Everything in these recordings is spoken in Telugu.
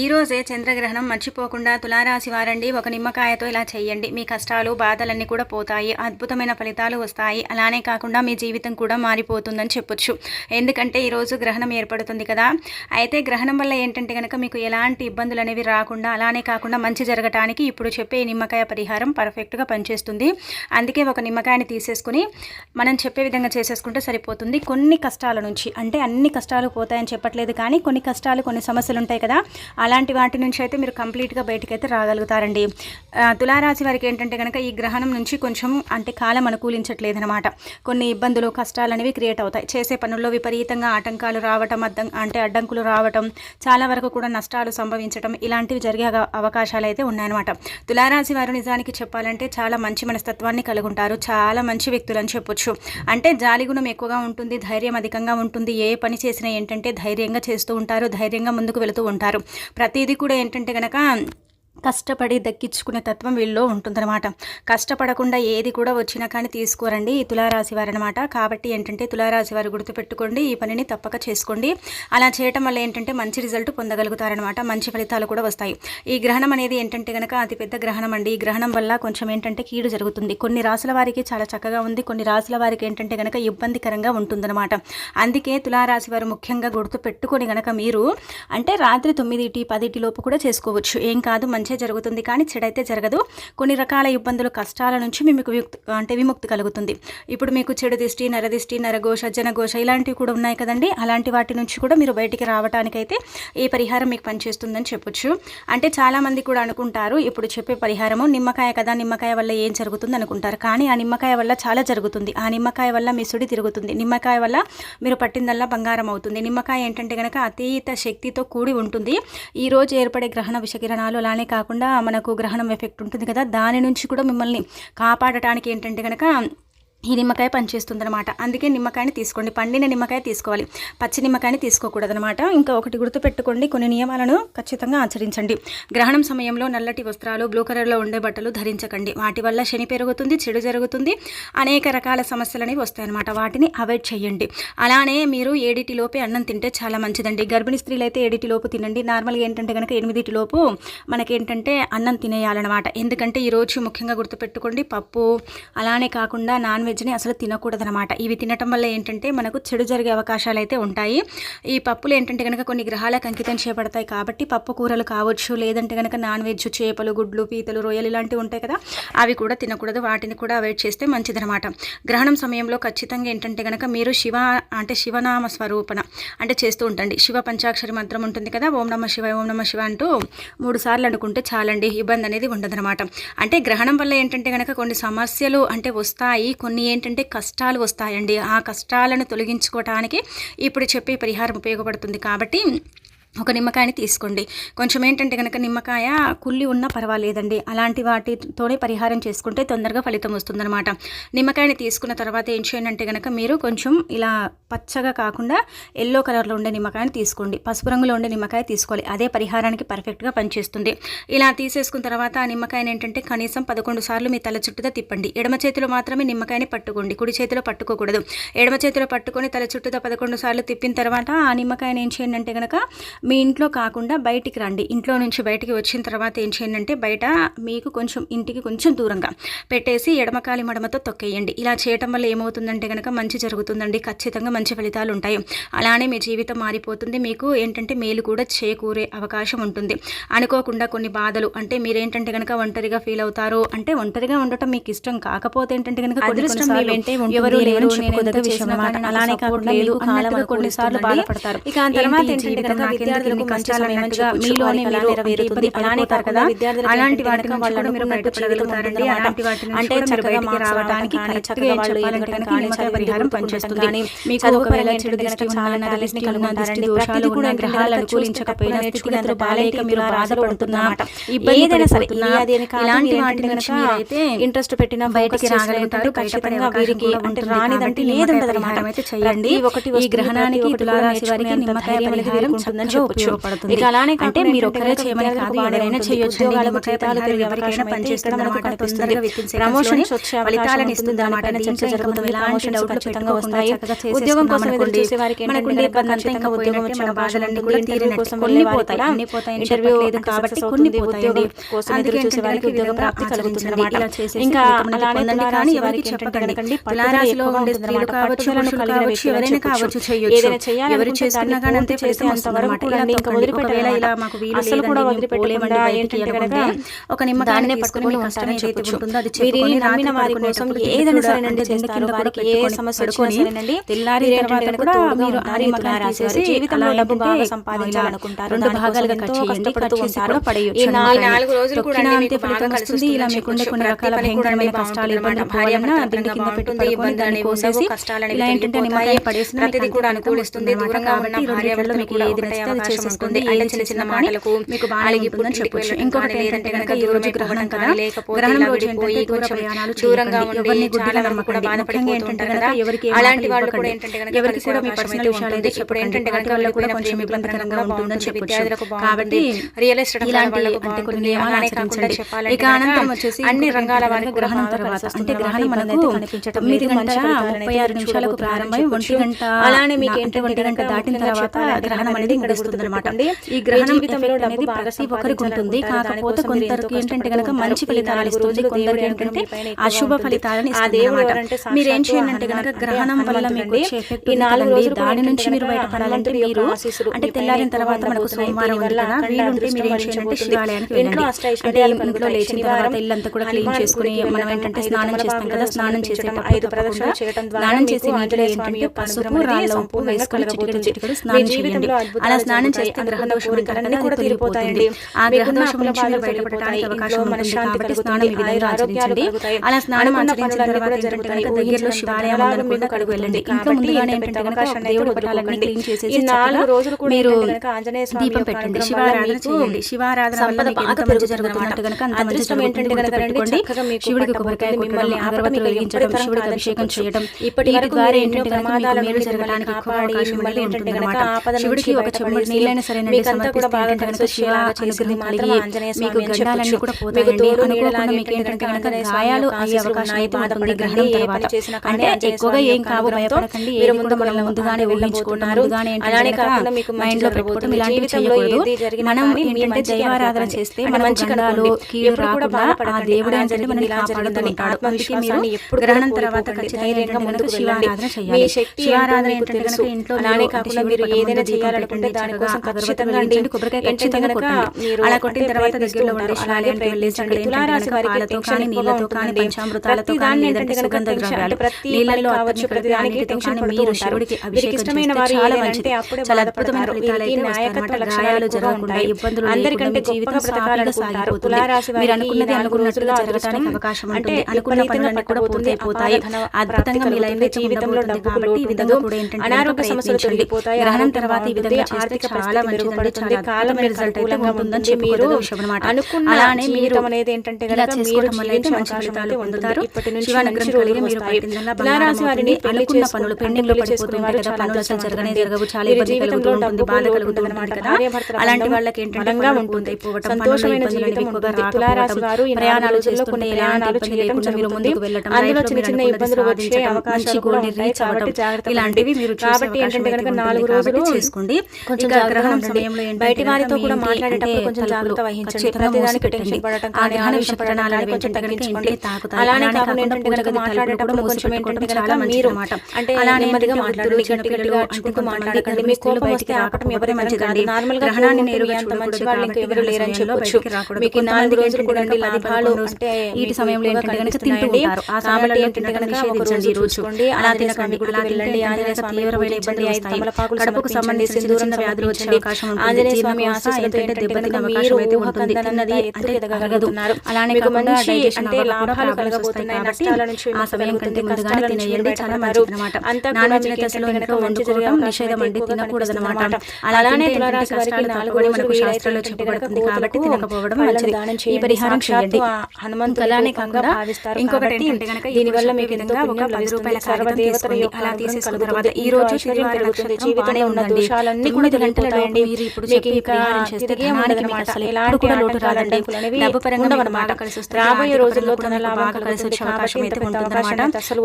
ఈరోజే చంద్రగ్రహణం మర్చిపోకుండా తులారాశి వారండి. ఒక నిమ్మకాయతో ఇలా చేయండి. మీ కష్టాలు బాధలన్నీ కూడా పోతాయి. అద్భుతమైన ఫలితాలు వస్తాయి. అలానే కాకుండా మీ జీవితం కూడా మారిపోతుందని చెప్పొచ్చు. ఎందుకంటే ఈరోజు గ్రహణం ఏర్పడుతుంది కదా. అయితే గ్రహణం వల్ల ఏంటంటే కనుక మీకు ఎలాంటి ఇబ్బందులు అనేవి రాకుండా అలానే కాకుండా మంచి జరగటానికి ఇప్పుడు చెప్పే నిమ్మకాయ పరిహారం పర్ఫెక్ట్గా పనిచేస్తుంది. అందుకే ఒక నిమ్మకాయని తీసేసుకుని మనం చెప్పే విధంగా చేసేసుకుంటే సరిపోతుంది. కొన్ని కష్టాల నుంచి అంటే అన్ని కష్టాలు పోతాయని చెప్పట్లేదు కానీ కొన్ని కష్టాలు కొన్ని సమస్యలు ఉంటాయి కదా. అలాంటి వాటి నుంచి అయితే మీరు కంప్లీట్గా బయటకైతే రాగలుగుతారండి. తులారాశి వారికి ఏంటంటే కనుక ఈ గ్రహణం నుంచి కొంచెం అంటే కాలం అనుకూలించట్లేదు అనమాట కొన్ని ఇబ్బందులు కష్టాలు అనేవి క్రియేట్ అవుతాయి. చేసే పనుల్లో విపరీతంగా ఆటంకాలు రావటం అద్దం అంటే అడ్డంకులు రావటం చాలా వరకు కూడా నష్టాలు సంభవించడం ఇలాంటివి జరిగే అవకాశాలు అయితే ఉన్నాయన్నమాట. తులారాశి వారు నిజానికి చెప్పాలంటే చాలా మంచి మనస్తత్వాన్ని కలిగి ఉంటారు చాలా మంచి వ్యక్తులు అని చెప్పొచ్చు. అంటే జాలిగుణం ఎక్కువగా ఉంటుంది ధైర్యం అధికంగా ఉంటుంది. ఏ పని చేసినా ఏంటంటే ధైర్యంగా చేస్తూ ఉంటారు ధైర్యంగా ముందుకు వెళుతూ ఉంటారు. ప్రతిదీ కూడా ఏంటంటే కనుక కష్టపడి దక్కించుకునే తత్వం వీళ్ళలో ఉంటుందన్నమాట. కష్టపడకుండా ఏది కూడా వచ్చినా కానీ తీసుకోరండి ఈ తులారాశి వారు అనమాట కాబట్టి ఏంటంటే తులారాశి వారు గుర్తుపెట్టుకోండి ఈ పనిని తప్పక చేసుకోండి. అలా చేయటం వల్ల ఏంటంటే మంచి రిజల్ట్ పొందగలుగుతారనమాట మంచి ఫలితాలు కూడా వస్తాయి. ఈ గ్రహణం అనేది ఏంటంటే కనుక అతిపెద్ద గ్రహణం అండి ఈ గ్రహణం వల్ల కొంచెం ఏంటంటే కీడు జరుగుతుంది. కొన్ని రాసుల వారికి చాలా చక్కగా ఉంది. కొన్ని రాసుల వారికి ఏంటంటే కనుక ఇబ్బందికరంగా ఉంటుందన్నమాట. అందుకే తులారాశి వారు ముఖ్యంగా గుర్తు పెట్టుకొని కనుక మీరు అంటే రాత్రి తొమ్మిదిటి పదిటి లోపు కూడా చేసుకోవచ్చు. ఏం కాదు మంచి జరుగుతుంది కానీ చెడైతే జరగదు. కొన్ని రకాల ఇబ్బందులు కష్టాల నుంచి మీకు విముక్తి అంటే విముక్తి కలుగుతుంది. ఇప్పుడు మీకు చెడు దిష్టి నరదిష్టి నరఘోష జనఘోష ఇలాంటివి కూడా ఉన్నాయి కదండి. అలాంటి వాటి నుంచి కూడా మీరు బయటికి రావడానికైతే ఈ పరిహారం మీకు పనిచేస్తుందని చెప్పొచ్చు. అంటే చాలామంది కూడా అనుకుంటారు ఇప్పుడు చెప్పే పరిహారము నిమ్మకాయ కదా నిమ్మకాయ వల్ల ఏం జరుగుతుంది అనుకుంటారు. కానీ ఆ నిమ్మకాయ వల్ల చాలా జరుగుతుంది. ఆ నిమ్మకాయ వల్ల మీ సుడి తిరుగుతుంది. నిమ్మకాయ వల్ల మీరు పట్టిందల్లా బంగారం అవుతుంది. నిమ్మకాయ ఏంటంటే కనుక అతీత శక్తితో కూడి ఉంటుంది. ఈ రోజు ఏర్పడే గ్రహణ విషకిరణాలు అలానే కాకుండా మనకు గ్రహణం ఎఫెక్ట్ ఉంటుంది కదా దాని నుంచి కూడా మిమ్మల్ని కాపాడటానికి ఏంటంటే కనుక ఈ నిమ్మకాయ పనిచేస్తుందనమాట అందుకే నిమ్మకాయని తీసుకోండి. పండిన నిమ్మకాయ తీసుకోవాలి. పచ్చి నిమ్మకాయని తీసుకోకూడదనమాట ఇంకా ఒకటి గుర్తుపెట్టుకోండి. కొన్ని నియమాలను ఖచ్చితంగా ఆచరించండి. గ్రహణం సమయంలో నల్లటి వస్త్రాలు బ్లూ కలర్లో ఉండే బట్టలు ధరించకండి. వాటి వల్ల శని పెరుగుతుంది చెడు జరుగుతుంది. అనేక రకాల సమస్యలు అనేవి వస్తాయన్నమాట. వాటిని అవాయిడ్ చేయండి. అలానే మీరు ఏడిటిలోపే అన్నం తింటే చాలా మంచిదండి. గర్భిణీ స్త్రీలు అయితే ఏడిటిలోపు తినండి. నార్మల్గా ఏంటంటే కనుక ఎనిమిదిటిలోపు మనకేంటంటే అన్నం తినేయాలన్నమాట. ఎందుకంటే ఈరోజు ముఖ్యంగా గుర్తుపెట్టుకోండి. పప్పు అలానే కాకుండా నాన్ వెజ్ని అసలు తినకూడదనమాట ఇవి తినటం వల్ల ఏంటంటే మనకు చెడు జరిగే అవకాశాలు అయితే ఉంటాయి. ఈ పప్పులు ఏంటంటే కనుక కొన్ని గ్రహాలకు అంకితం చేయబడతాయి కాబట్టి పప్పు కూరలు కావచ్చు లేదంటే కనుక నాన్ వెజ్ చేపలు గుడ్లు పీతలు రొయ్యలు ఇలాంటివి ఉంటాయి కదా అవి కూడా తినకూడదు. వాటిని కూడా అవాయిడ్ చేస్తే మంచిదనమాట గ్రహణం సమయంలో ఖచ్చితంగా ఏంటంటే కనుక మీరు శివ అంటే శివనామ స్వరూపణ అంటే చేస్తూ ఉంటండి శివ పంచాక్షరి మంత్రం ఉంటుంది కదా ఓం నమ శివ ఓం నమ శివ అంటూ మూడు సార్లు అనుకుంటే చాలండి ఇబ్బంది అనేది ఉండదనమాట అంటే గ్రహణం వల్ల ఏంటంటే కనుక కొన్ని సమస్యలు అంటే వస్తాయి కొన్ని ఏంటంటే కష్టాలు వస్తాయండి. ఆ కష్టాలను తొలగించుకోవటానికి ఇప్పుడు చెప్పే పరిహారం ఉపయోగపడుతుంది కాబట్టి ఒక నిమ్మకాయని తీసుకోండి. కొంచెం ఏంటంటే కనుక నిమ్మకాయ కుళ్ళి ఉన్నా పర్వాలేదండి. అలాంటి వాటితోనే పరిహారం చేసుకుంటే తొందరగా ఫలితం వస్తుందన్నమాట. నిమ్మకాయని తీసుకున్న తర్వాత ఏం చేయండి అంటే కనుక మీరు కొంచెం ఇలా పచ్చగా కాకుండా ఎల్లో కలర్లో ఉండే నిమ్మకాయని తీసుకోండి. పసుపు రంగులో ఉండే నిమ్మకాయ తీసుకోవాలి. అదే పరిహారానికి పర్ఫెక్ట్గా పనిచేస్తుంది. ఇలా తీసేసుకున్న తర్వాత ఆ నిమ్మకాయని ఏంటంటే కనీసం పదకొండు సార్లు మీ తల చుట్టూతో తిప్పండి. ఎడమ చేతిలో మాత్రమే నిమ్మకాయని పట్టుకోండి. కుడి చేతిలో పట్టుకోకూడదు. ఎడమ చేతిలో పట్టుకొని తల చుట్టూతో పదకొండు సార్లు తిప్పిన తర్వాత ఆ నిమ్మకాయని ఏం చేయండి అంటే కనుక మీ ఇంట్లో కాకుండా బయటికి రండి. ఇంట్లో నుంచి బయటికి వచ్చిన తర్వాత ఏం చేయండి అంటే బయట మీకు కొంచెం ఇంటికి కొంచెం దూరంగా పెట్టేసి ఎడమకాలి మడమతో తొక్కేయండి. ఇలా చేయటం వల్ల ఏమవుతుందంటే కనుక మంచి జరుగుతుందండి. ఖచ్చితంగా మంచి ఫలితాలు ఉంటాయి. అలానే మీ జీవితం మారిపోతుంది. మీకు ఏంటంటే మేలు కూడా చేకూరే అవకాశం ఉంటుంది. అనుకోకుండా కొన్ని బాధలు అంటే మీరేంటంటే కనుక ఒంటరిగా ఫీల్ అవుతారు అంటే ఒంటరిగా ఉండటం మీకు ఇష్టం కాకపోతే ఏంటంటే కనుక. ఎవరు అలానే కాకుండా కొన్నిసార్లు. బాధపడతారు. ఇక ఆ తర్వాత ఏంటంటే విద్యార్థులకు. మీలోనే వారికి మీరు నెరవేరుతుంది. అలానే కదా అలాంటి ఏంటంటే వాటి కనుక నుంచి వాళ్ళు మీరు బయటపడగలుగుతారండి అలాంటి వాటి నుంచి అంటే చక్కగా రావడానికి చక్కగా వాళ్ళు ఏదైనా నిమ్మకాయ పరిహారం పనిచేస్తుంది కానీ మీకు చదువు పరంగా చెడు దృష్టి చాలా. దోషాలు కూడా గ్రహాలు అనుకూలించకపోయినా స్థితిగతులు బాగాలేక నేర్చుకునే మీరు బాధపడుతున్నా ఏదైనా సరే, ఇలాంటి మీరు వాటి ఏంటంటే నుంచి కనుక మీరైతే ఇంట్రెస్ట్ పెట్టిన బయటికి రాగలుగుతారు ఖచ్చితంగా ఖచ్చితంగా వీరికి వీరికి అంటే రానిదంటే రానిదంటే ఏది లేదంటదన్నమాట. ఉండదన్నమాట అయితే చేయండి ప్రతి ఒక్కటి ఈ వస్తుంది, ఉపయోగపడుతుంది. ఇక అలానే అంటే మీరు ఒక్కరే చేయమని కాదు ఎవరైనా చేయొచ్చు జీతాలు మనకు కనిపిస్తుంది ఫలితాలను ఇస్తుంది అన్నమాట. ఖచ్చితంగా వస్తాయి? ఉద్యోగం కోసం ఎదురు చేసే వారికి ఇంకా ఉద్యోగం వచ్చిన భాషలన్నీ కూడా తీరిన కోసం కొన్ని పోతాయి. అన్ని పోతాయి. ఇంటర్వ్యూ లేదు కాబట్టి కొన్ని పోతాయి. కోసం ఎదురు వారికి ఉద్యోగం ప్రాప్తి కలుగుతుంది ఇంకా అలానే కానీ ఎవరికి చెప్పకండి ఉండే స్త్రీలు కావచ్చు ఎవరైనా కావచ్చు చేయొచ్చు ఏదైనా చేయాలి ఎవరు చేసినా కానీ అంతే ఫలితం చూడండి ఇంకా వదిలిపెట్టాలి ఇలా మాకు వీలు అసలు కూడా వదిలిపెట్టలేమండి ఏంటంటే ఒక నిమ్మకాయనే పట్టుకుని కష్టం ఏదైతే ఉంటుందో అది వీరిని నమ్మిన వారి కోసం ఏదైనా సరేనండి జెండ కింద వారికి ఏ సమస్య వచ్చినా సరేనండి. తెల్లారి తర్వాత కూడా మీరు ఆరి మగన రాసేసి జీవితంలో డబ్బు బాగా సంపాదించాలనుకుంటారు రెండు భాగాలుగా కట్ చేయండి కట్ చేసి కూడా పడేయొచ్చు నాలుగు రోజులు కూడా అంతే ఫలితం వస్తుంది ఇలా మీకు కొన్ని రకాల భయంకరమైన కష్టాలు భార్య పోవాలన్నా దిండి కింద పెట్టుకుని ఇబ్బంది కోసేసి ఇలా ఏంటంటే నిమ్మకాయ పడేసిన ప్రతిదీ కూడా అనుకూలిస్తుంది దూరంగా ఉన్న భార్య వల్ల మీకు ఏది నచ్చితే అంటే చిన్న చిన్న మాటలకు మీకు బాగాలిగిపోతుందని చెప్పొచ్చు ఇంకొకటి ఏంటంటే కనుక ఈ రోజు గ్రహణం కదా అలాంటి ఎవరికి కాబట్టి రియల్ ఎస్టేట్ అన్ని రంగాల వారికి గ్రహణం తర్వాత అంటే గ్రహణం మనకు తొమ్మిది ముప్పై ఆరు నిమిషాలకు ఒంటి గంట అలానే మీకు ఏంటంటే ఒంటి గంట దాటిన తర్వాత గ్రహణం అనేది ఉంటుంది కాకపోతే కొందరికి ఏంటంటే కనుక మంచి ఫలితాలు ఇస్తుంది. కొందరికి ఏంటంటే అశుభ ఫలితాలను ఇస్తుంది మీరేం చేయండి కనుక గ్రహణం వల్ల మీకు దాని నుంచి మీరు బయటపడాలంటే మీరు అంటే తెల్లారిన తర్వాత మనకు సోమవారం వీలుంటే మీరు ఏం చేయాలంటే శివాలయానికి వెళ్ళండి. అంటే ఇంట్లో లేచిన తర్వాత ఇల్లంతా కూడా క్లీన్ చేసుకుని మనం ఏంటంటే స్నానం చేస్తాం కదా స్నానం చేసేటప్పుడు ఐదు ప్రదక్షిణ చేయడం స్నానం చేసి నీటిలో ఏంటంటే పసుపు రాళ్ళ ఉప్పు వేసుకొని చిటికెడు స్నానం చేయండి అలా స్నానం చేస్తే గ్రహ దోషములు కూడా తీరిపోతాయండి ఆ గ్రహ దోషముల నుంచి బయటపడటానికి అవకాశం ఉంటుంది కాబట్టి స్నానం ఈ ఆచరించండి అలా స్నానం ఆచరించిన తర్వాత జరుగుతాయి. దగ్గరలో శివాలయం కూడా కడుగు వెళ్ళండి. ఇంట్లో ముందుగానే దేవుడు పటాలన్నీ చేసేసి నాలుగు రోజులు మీరు దీపం పెట్టండి. శివారాధన చేయండి. శివారాధన సంపద బాగా పెరుగు జరుగుతున్నట్టు కనుక అంత ఏంటంటే కనుక రండి. శివుడికి కొబ్బరికాయ మిమ్మల్ని ఆపత్తులు వెలిగించడం శివుడికి అభిషేకం చేయడం ఇప్పటి వరకు ద్వారా ఏంటంటే ప్రమాదాల మేలు జరగడానికి ఎక్కువ మిమ్మల్ని ఉంటుంది శివుడికి ఒక చెమ్ముడు నీళ్ళైనా సరే మీకంతా శివ అనుగ్రహం అవకాశం అయితే అంటే ముందుగానే మైండ్లో పెట్టుకోవడం ఇలాంటివి చేస్తే మన మంచి కళలు కీడు రాకుండా ఆ దేవుడు గ్రహణం తర్వాత ఖచ్చితంగా శివారాధన ఏంటంటే ఇంట్లో అలానే కాకుండా మీరు ఏదైనా చేయాలనుకుంటే దాని నీళ్ళతో అందరికంటే జీవితం అనుకున్న కాబట్టి అనారోగ్య సమస్యలు తర్వాత ఈ విధంగా ఆర్థిక చాలా కాలం రిజల్ట్ ఉంటుందని చెప్పి అలానే మీరు అనేది ఏంటంటే మీరు మంచి పొందుతారు. శివానుగ్రహం వారిని అనుకున్న పనులు పెండింగ్లో పడిపోతుంది పనులు అసలు జరగనే జరగవు చాలా ఇబ్బంది కలుగుతూ ఉంటుంది బాధ కలుగుతుంది అనమాట కదా అలాంటి వాళ్ళకి ఉంటుంది. సంతోషమైన ప్రయాణాలు చేసుకునే ఎలాంటి ఇబ్బంది ముందుకు వెళ్ళటం అందులో చిన్న చిన్న ఇబ్బందులు వచ్చే అవకాశాలు రీచ్ అవ్వడం ఇలాంటివి మీరు కాబట్టి ఏంటంటే కనుక నాలుగు రోజులు చేసుకోండి కొంచెం గ్రహణం. సమయంలో బయటి వారితో కూడా మాట్లాడేటప్పుడు కొంచెం జాగ్రత్త వహించండి. ప్రతిదానికి. టెన్షన్ పడటం కానీ, విషయ కానీ కొంచెం తగ్గించుకోండి. అలానే కాకుండా ఏంటంటే కనుక మాట్లాడేటప్పుడు కూడా కొంచెం ఏంటంటే కనుక చాలా మీరు మంచిదన్నమాట. అంటే అలానే నెమ్మదిగా మాట్లాడండి గట్టిగా అంటే మాట్లాడకండి మీ కోపం వస్తే ఆపటం ఎవరి మంచిదండి. నార్మల్ గ్రహణాన్ని నేరుగా అంత మంచి వాళ్ళు ఇంకా ఎవరు లేరని చెప్పొచ్చు. మీకు నాలుగు రోజులు కూడా లాభాలు అంటే ఈ సమయంలో ఏంటంటే కనుక తింటూ. ఉంటారు ఆ కాబట్టి ఏంటంటే కనుక ఒక రోజు చూసుకోండి అలా తినకండి అలా తింటే వెళ్ళండి ఆంజనేయ స్వామి తీవ్రమైన వస్తాయి తమలపాకులు కడుపుకు సమర్పించండి సంబంధించిన చిన్న వచ్చే అవకాశం ఉంటుంది ఆంజనేయ స్వామి ఆశీస్సులతో ఏంటంటే దెబ్బతినే అవకాశం అయితే ఉంటుంది తిన్నది అంటే ఎదగలుగుతున్నారు. అలానే కాకుండా డైజెషన్ అంటే లాభాలు కలగబోతున్నాయి. కాబట్టి నష్టాల నుంచి ఆ సమయం కంటే ముందుగానే. తినేయండి చాలా మంచిది అనమాట నాన్ వెజ్ ఏంటంటే ఇంట్లో కనుక వండుకోవడం నిషేధం అయితే అండి తినకూడదు అనమాట అలానే తులారాశి వారికి నాలుగు మనకు శాస్త్రాల్లో చెప్పబడుతుంది కాబట్టి తినకపోవడం మంచిది ఈ. పరిహారం చేయండి ఆ హనుమంతుడి అలానే కాకుండా ఇంకొకటి ఏంటంటే కనుక దీనివల్ల మీకు విధంగా ఒక పది. రూపాయల సర్వదేవతల అలా తీసేసుకున్న. తర్వాత ఈ రోజు శనివారం పెరుగుతుంది. జీవితంలో ఉన్న దోషాలన్నీ కూడా మీరు ఇప్పుడు మీకు ఇంకా చేస్తే అసలు ఎలాంటి కూడా లోటు రాదండి. డబ్బు పరంగా బాగా కలిసి వస్తుంది. రాబోయే రోజుల్లో పరంగా ధన కూడా లాభం బాగా కలిసి వచ్చే అవకాశం అయితే ఉంటుందన్నమాట.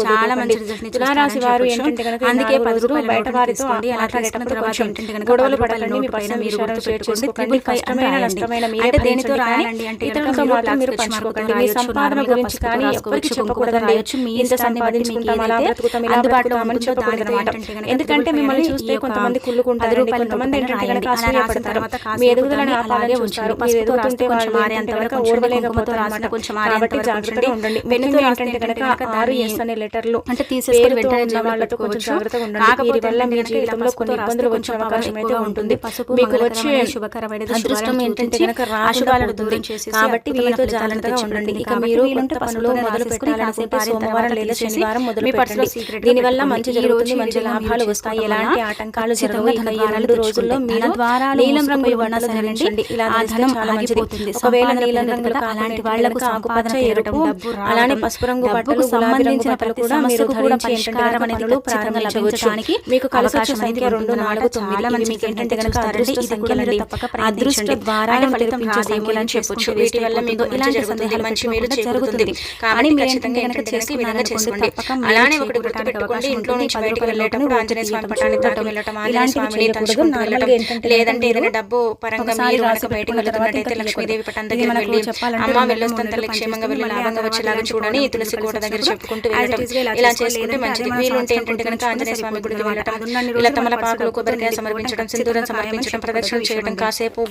చాలా మంచి వదులుకోకండి. రిజల్ట్ తులారాశి వారు ఏంటంటే కనుక ఈ అందుకే పది రూపాయల బయట వారితో. అలా తీసుకున్న తర్వాత ఏంటంటే కనుక గొడవలు పడకండి మీ పైన మీరు గుర్తు పెట్టుకోండి. త్రిబుల్ కష్టమైన. నష్టమైన అంటే దేనితో రాయాలండి అంటే ఇతరులతో కనుక మాత్రం మీరు పంచుకోకండి మీ సంపాదన గురించి కానీ ఎవరికి చెప్పకూడదండి. మీ ఇంత సంపాదించుకుంటాం అలా ఏదైతే బ్రతుకుతాం ఇలా అందుబాటులో ఉంటుందో చెప్పకూడదు ఎందుకంటే మిమ్మల్ని చూస్తే కొంతమంది కుళ్ళుకుంటారు రూపాయల కొంతమంది ఏంటంటే. కనుక అసూయపడతారు మీ ఎదుగుదలని ఆపాలని. మీరు ఎదుగుతుంటే కొంచెం వాళ్ళు ఏంటంటే కనుక. ఓర్వలేకపోతారు కాబట్టి జాగ్రత్తగా. ఉండండి ఏంటంటే కనుక ఆరు ఎస్ అనే లెటర్లు అంటే తీసేసుకొని వెంటనే వాళ్ళతో. జాగ్రత్తగా ఉండండి వీరి వల్ల మీ జీవితంలో కొన్ని ఇబ్బందులు అవకాశం అయితే ఉంటుంది మీకు వచ్చే అదృష్టం ఏంటంటే కనుక. దూరం కాబట్టి జాగ్రత్తగా ఉండండి. ఇక కాబట్టి మీరు పనులు మొదలు పెట్టాలనుకుంటే సోమవారం లేదా శనివారం మొదలు పెట్టండి దీనివల్ల. మంచి రోజు జరుగుతుంది మంచి లాభాలు వస్తాయి ఎలాంటి ఆటంకాలు జరగవు ధన రెండు రోజుల్లో. మీరు ద్వారాలు నీలం రంగు ఉన్నా ధరించండి. ఇలా ఆ ధనం ఆగిపోతుంది. ఒకవేళ నీలం పెరగదు రంగులు కదా, కాకుండా అలాంటి వాళ్ళకు ఆకుపచ్చ ఎరుపు డబ్బు రావడం, అలానే పసుపు రంగు రంగు సంబంధించిన ప్రతి కూడా మీరు కూడా ధరించి పరిష్కారం అనేది ప్రారంభించవచ్చు లభించడానికి మీకు కలిసి వచ్చే అవకాశం సంఖ్య రెండు. నాలుగు తొమ్మిది మంచి మీకు ఏంటంటే కనుక. అదృష్ట సంఖ్యలండి మీరు తప్పక అదృష్ట అంటే ఫలితం అని చెప్పొచ్చు వీటి వల్ల మీకు ఇలాంటి జరుగుతుంది సందేహాలు మంచి పెట్టుకోకుండా జరుగుతుంది. కానీ మీరు మీరు ఏంటంటే కనుక చేసుకుని చేసుకున్నారనుకోండి, చేసుకోండి మీరు అలానే ఒకటి గుర్తు అనడానికి పెట్టుకోండి అవకాశం ఇంట్లో. నుంచి బయటకు వెళ్ళేటప్పుడు నోటును ఆంజనేయ స్వామి తీయటం, పటాన్ని తాకి వెళ్ళటం ఆంజనేయ ఇలాంటివి స్వామిని. తలుచుకుంటూ వెళ్ళటం. లేదంటే ఏదైనా డబ్బు పరంగా మీరు కనుక బయటకు వెళ్తున్నట్టయితే లక్ష్మీదేవి పటం ఇది దగ్గర మనకు వెళ్ళి అమ్మ వెళ్ళొస్తాను తల్లి క్షేమంగా. వెళ్ళి లాభంగా వచ్చేలాగా చూడని తులసి కోట దగ్గర చెప్పుకుంటూ వెళ్ళటం. ఇలా. చేసుకుంటే మంచిది. వీలుంటే ఏంటంటే కనుక ఆంజనేయ స్వామి గుడికి వెళ్ళటం. ఇలా తమలపాకులు మనకు కొబ్బరికాయ సమర్పించడం సింధూరం సమర్పించడం ప్రదక్షిణ చేయడం కాసేపు